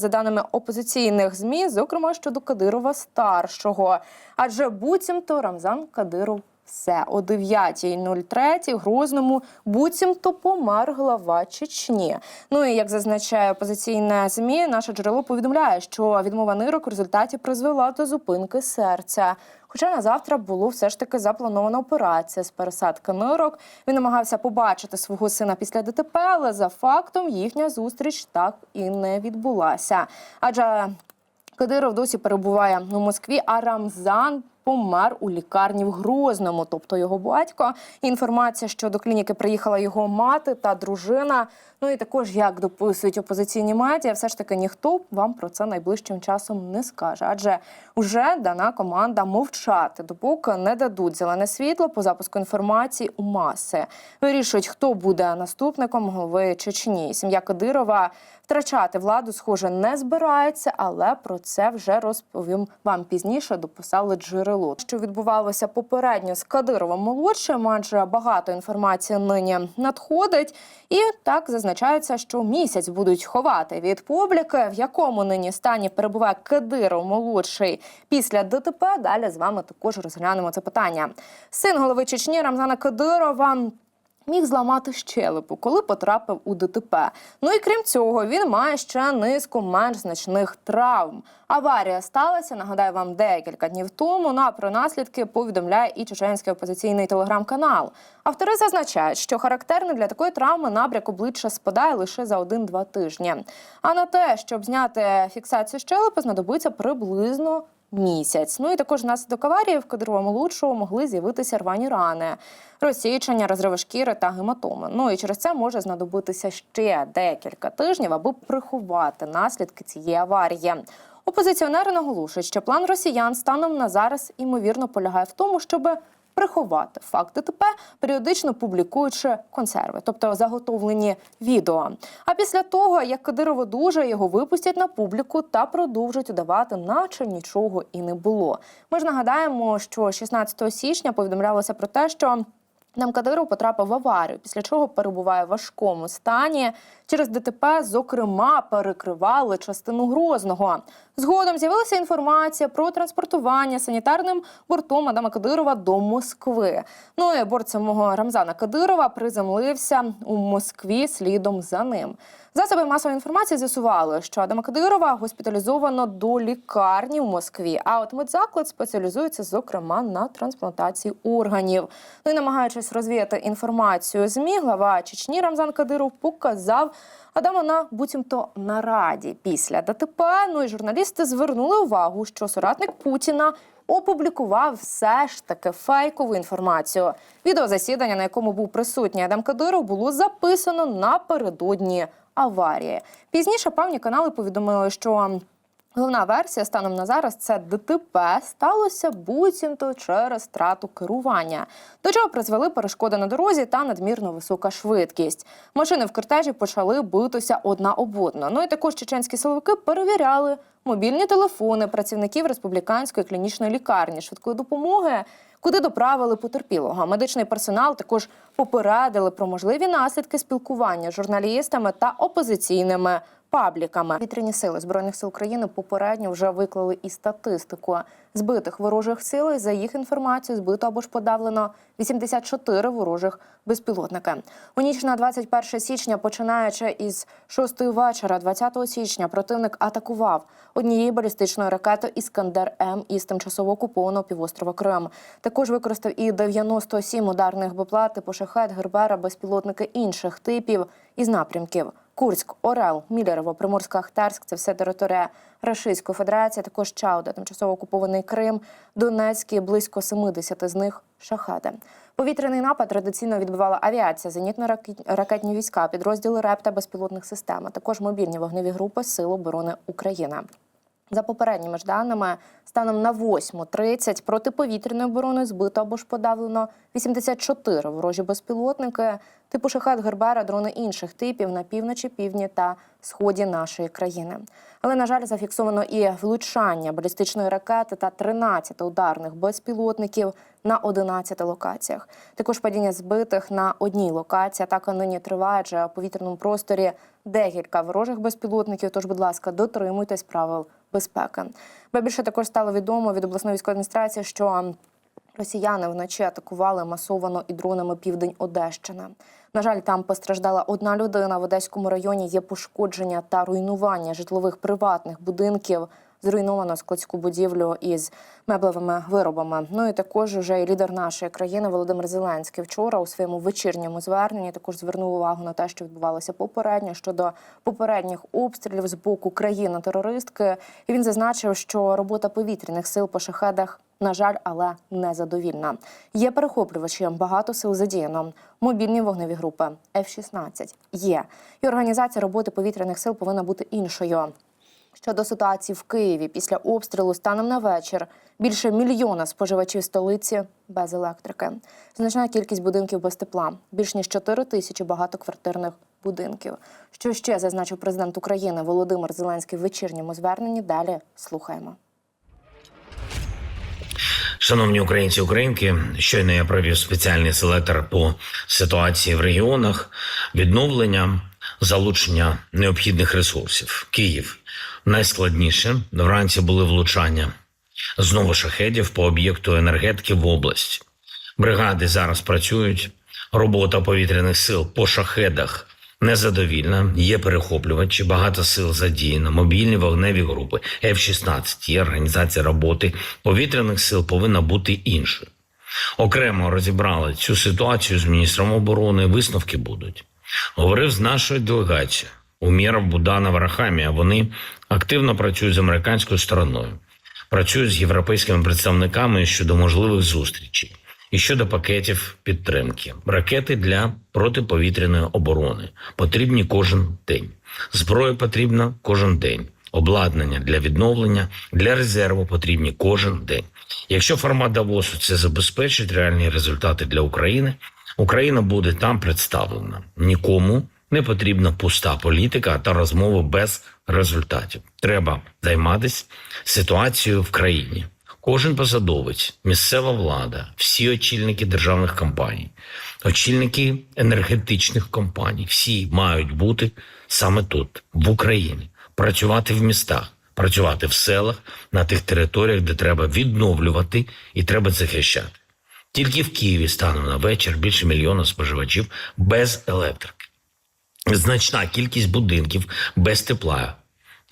За даними опозиційних змі, зокрема щодо Кадирова старшого, адже буцімто Рамзан Кадиров все о 9.03 Грозному буцімто помер глава Чечні. Ну і як зазначає опозиційне змі, наше джерело повідомляє, що відмова нирок в результаті призвела до зупинки серця. Хоча на завтра було все ж таки запланована операція з пересадки нирок. Він намагався побачити свого сина після ДТП, але за фактом їхня зустріч так і не відбулася. Адже Кадиров досі перебуває у Москві, а Рамзан помер у лікарні в Грозному, тобто його батько. Інформація, що до клініки приїхала його мати та дружина. Ну і також, як дописують опозиційні медіа, все ж таки ніхто вам про це найближчим часом не скаже, адже вже дана команда мовчати, допоки не дадуть зелене світло по запуску інформації у маси. Вирішують, хто буде наступником голови Чечні. Сім'я Кадирова втрачати владу, схоже, не збирається, але про це вже розповім вам пізніше. Дописали джерело, що відбувалося попередньо з Кадировим молодшим, адже багато інформації нині надходить, і так зазначається, що місяць будуть ховати від публіки, в якому нині стані перебуває Кадиров молодший після ДТП. Далі з вами також розглянемо це питання. Син голови Чечні Рамзана Кадирова міг зламати щелепу, коли потрапив у ДТП. Ну і крім цього, він має ще низку менш значних травм. Аварія сталася, нагадаю вам, декілька днів тому. На про наслідки повідомляє і чеченський опозиційний телеграм-канал. Автори зазначають, що характерний для такої травми набряк обличчя спадає лише за 1-2 тижні. А на те, щоб зняти фіксацію щелепи, знадобиться приблизно місяць. Ну і також внаслідок аварії в кадровому лучшому могли з'явитися рвані рани, розсічення, розриви шкіри та гематоми. Ну і через це може знадобитися ще декілька тижнів, аби приховати наслідки цієї аварії. Опозиціонери наголошують, що план росіян станом на зараз ймовірно полягає в тому, щоб приховати факт ДТП, періодично публікуючи консерви, тобто заготовлені відео. А після того, як Кадиров одужає, його випустять на публіку та продовжать удавати, наче нічого і не було. Ми ж нагадаємо, що 16 січня повідомлялося про те, що нам Кадиров потрапив в аварію, після чого перебуває в важкому стані. Через ДТП, зокрема, перекривали частину Грозного. Згодом з'явилася інформація про транспортування санітарним бортом Адама Кадирова до Москви. Ну і борт самого Рамзана Кадирова приземлився у Москві слідом за ним. Засоби масової інформації з'ясували, що Адама Кадирова госпіталізовано до лікарні в Москві. А от медзаклад спеціалізується зокрема на трансплантації органів. Ну і намагаючись розвіяти інформацію змі, глава Чечні Рамзан Кадиров показав Адама на буцімто нараді після ДТП. Ну і журналісти звернули увагу, що соратник Путіна. Опублікував все ж таки фейкову інформацію. Відеозасідання, на якому був присутній Адам Кадиров, було записано напередодні аварії. Пізніше певні канали повідомили, що головна версія станом на зараз це ДТП сталося буцімто через втрату керування, до чого призвели перешкоди на дорозі та надмірно висока швидкість. Машини в кортежі почали битися одна об одну. Ну і також чеченські силовики перевіряли мобільні телефони працівників республіканської клінічної лікарні швидкої допомоги. Куди доправили потерпілого? Медичний персонал також попередили про можливі наслідки спілкування з журналістами та опозиційними пабліками. Вітряні сили збройних сил України попередньо вже виклали і статистику збитих ворожих сил. За їх інформацією, збито або ж подавлено 84 ворожих безпілотники. У ніч на 21 січня, починаючи із 6 вечора, 20 січня, противник атакував однією балістичною ракетою Іскандер М із тимчасово окупованого півострова Крим. Також використав і 97 ударних БПЛА типу шахет, гербера, безпілотники інших типів із напрямків. Курськ, Орел, Мілєрово, Приморська, Ахтарськ це все територія Рашистської Федерації, також Чауда, тимчасово окупований Крим, Донецький, близько 70 з них шахети. Повітряний напад традиційно відбивала авіація, зенітно-ракетні війська, підрозділи РЕП та безпілотних систем, а також мобільні вогневі групи Сил оборони України. За попередніми ж даними, станом на 8.30 протиповітряної оборони збито або ж подавлено 84 ворожі безпілотники. Типу шахет Гербера, дрони інших типів на півночі, півдні та сході нашої країни. Але на жаль, зафіксовано і влучання балістичної ракети та 13 ударних безпілотників на 11 локаціях. Також падіння збитих на одній локації. Атака нині триває, адже в повітряному просторі декілька ворожих безпілотників. Тож, будь ласка, дотримуйтесь правил безпеки. Ба більше також стало відомо від обласної військової адміністрації, що Росіяни вночі атакували масовано і дронами південь Одещини. На жаль, там постраждала одна людина. В Одеському районі є пошкодження та руйнування житлових приватних будинків. Зруйновано складську будівлю із меблевими виробами. Ну і також вже і лідер нашої країни Володимир Зеленський вчора у своєму вечірньому зверненні також звернув увагу на те, що відбувалося попередньо щодо попередніх обстрілів з боку країни-терористки. І він зазначив, що робота повітряних сил по шахедах на жаль, але незадовільна. Є перехоплювачі, багато сил задіяно. Мобільні вогневі групи F-16 є. І організація роботи повітряних сил повинна бути іншою. Щодо ситуації в Києві після обстрілу станом на вечір більше мільйона споживачів столиці без електрики. Значна кількість будинків без тепла, більш ніж 4 тисячі багатоквартирних будинків. Що ще зазначив президент України Володимир Зеленський в вечірньому зверненні? Далі слухаємо. Шановні українці українки, щойно я провів спеціальний селектор по ситуації в регіонах, відновлення, залучення необхідних ресурсів. Київ найскладніше. Вранці були влучання знову шахедів по об'єкту енергетики в області. Бригади зараз працюють. Робота повітряних сил по шахедах незадовільна. Є перехоплювачі, багато сил задіяно, мобільні вогневі групи F-16. Є організація роботи повітряних сил повинна бути іншою. Окремо розібрали цю ситуацію з міністром оборони. Висновки будуть. Говорив з нашою делегацією Умєров Буданов Рахамія. Вони активно працюють з американською стороною, працюють з європейськими представниками щодо можливих зустрічей і щодо пакетів підтримки. Ракети для протиповітряної оборони потрібні кожен день. Зброя потрібна кожен день. Обладнання для відновлення, для резерву потрібні кожен день. Якщо формат Давосу це забезпечить реальні результати для України, Україна буде там представлена. Нікому не потрібна пуста політика та розмови без результатів. Треба займатися ситуацією в країні. Кожен посадовець, місцева влада, всі очільники державних компаній, очільники енергетичних компаній, всі мають бути саме тут, в Україні, працювати в містах, працювати в селах, на тих територіях, де треба відновлювати і треба захищати. Тільки в Києві станом на вечір більше мільйона споживачів без електрики. Значна кількість будинків без тепла,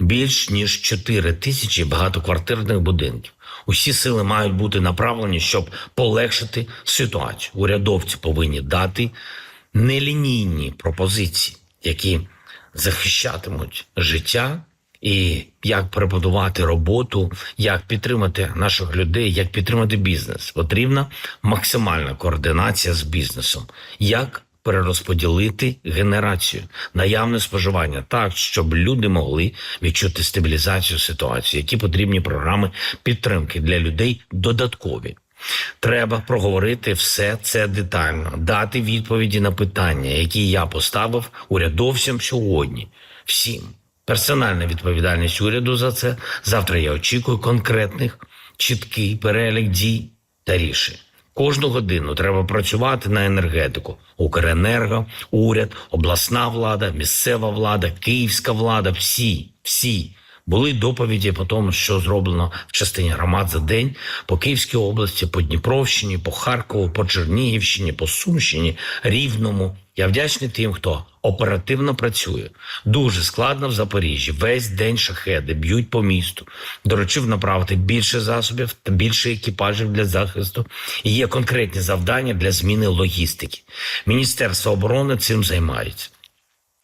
більш ніж 4 тисячі багатоквартирних будинків. Усі сили мають бути направлені, щоб полегшити ситуацію. Урядовці повинні дати нелінійні пропозиції, які захищатимуть життя і як перебудувати роботу, як підтримати наших людей, як підтримати бізнес. Потрібна максимальна координація з бізнесом. Як перерозподілити генерацію, наявне споживання так, щоб люди могли відчути стабілізацію ситуації, які потрібні програми підтримки для людей додаткові. Треба проговорити все це детально, дати відповіді на питання, які я поставив урядовцям сьогодні. Всім персональна відповідальність уряду за це. Завтра я очікую конкретних, чіткий перелік дій та рішень. Кожну годину треба працювати на енергетику. Укренерго, уряд, обласна влада, місцева влада, київська влада. Всі, всі були доповіді по тому, що зроблено в частині громад за день по Київській області, по Дніпровщині, по Харкову, по Чернігівщині, по Сумщині, Рівному. Я вдячний тим, хто оперативно працює. Дуже складно в Запоріжжі. Весь день шахеди б'ють по місту. Доручив направити більше засобів та більше екіпажів для захисту. І є конкретні завдання для зміни логістики. Міністерство оборони цим займається.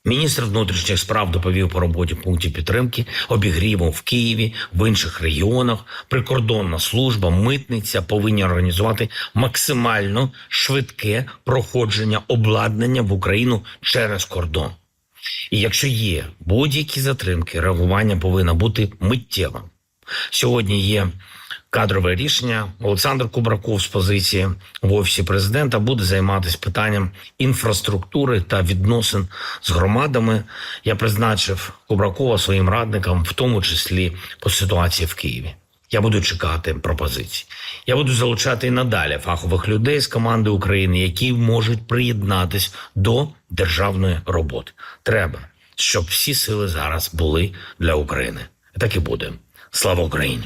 Міністр внутрішніх справ доповів по роботі пунктів підтримки, обігріву в Києві, в інших регіонах. Прикордонна служба, митниця повинні організувати максимально швидке проходження обладнання в Україну через кордон. І якщо є будь-які затримки, реагування повинно бути миттєвим. Сьогодні є кадрове рішення. Олександр Кубраков з позиції в офісі президента буде займатися питанням інфраструктури та відносин з громадами. Я призначив Кубракова своїм радником, в тому числі по ситуації в Києві. Я буду чекати пропозицій. Я буду залучати і надалі фахових людей з команди України, які можуть приєднатись до державної роботи. Треба, щоб всі сили зараз були для України. Так і буде. Слава Україні!